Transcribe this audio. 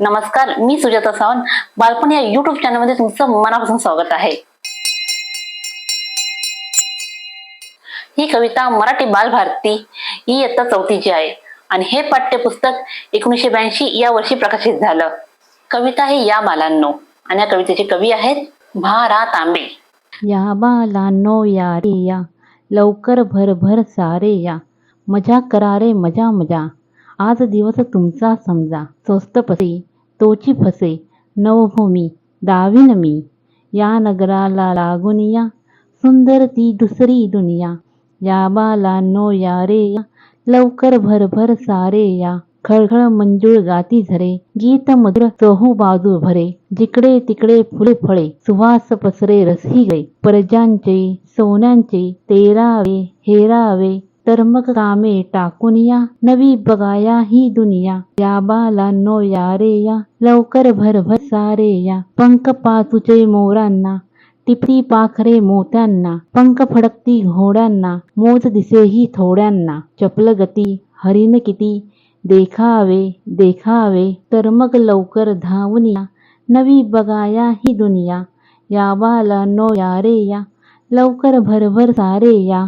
नमस्कार मी सुजाता सावंत. बालपण या युट्यूब चॅनलमध्ये तुमचं मनापासून स्वागत आहे. ही कविता मराठी बालभारती ही इयत्ता चौथीची आहे. आणि हे पाठ्यपुस्तक एकोणीसशे ब्याऐंशी या वर्षी प्रकाशित झालं. कविता ही या बालांनो. आणि या कवितेचे कवी आहेत भा रा तांबे. या बालांनो या रे या लवकर भरभर सारे या. मजा करा रे मजा मजा. आज दिवस तुमचा समजा. स्वस्त पसे तोची फसे नवभूमी दाविन मी. या नगराला लागून या. सुंदर ती दुसरी दुनिया. या बाला नो या रे या. लवकर भरभर सारे या. खळखळ मंजूळ गाती झरे. गीत मधुर चहू बाजू भरे. जिकडे तिकडे फुले फळे. सुवास पसरे रसी गळे. परजांचे सोन्यांचे तेरावे हेरावे. तर मग कामे टाकून या. नवी बगाया ही दुनिया. या बालांनो या रे या. लवकर भरभर सारे या. पंख पाचूचे मोरांना. टिपरी पाखरे मोत्यांना. पंख फडकती घोड्यांना. मोज दिसेही थोड्यांना. चपल गती हरिण किती. देखावे देखावे. तर मग लवकर धावून या. नवी बगाया ही दुनिया. या बालांनो या रे या. लवकर भरभर सारे या.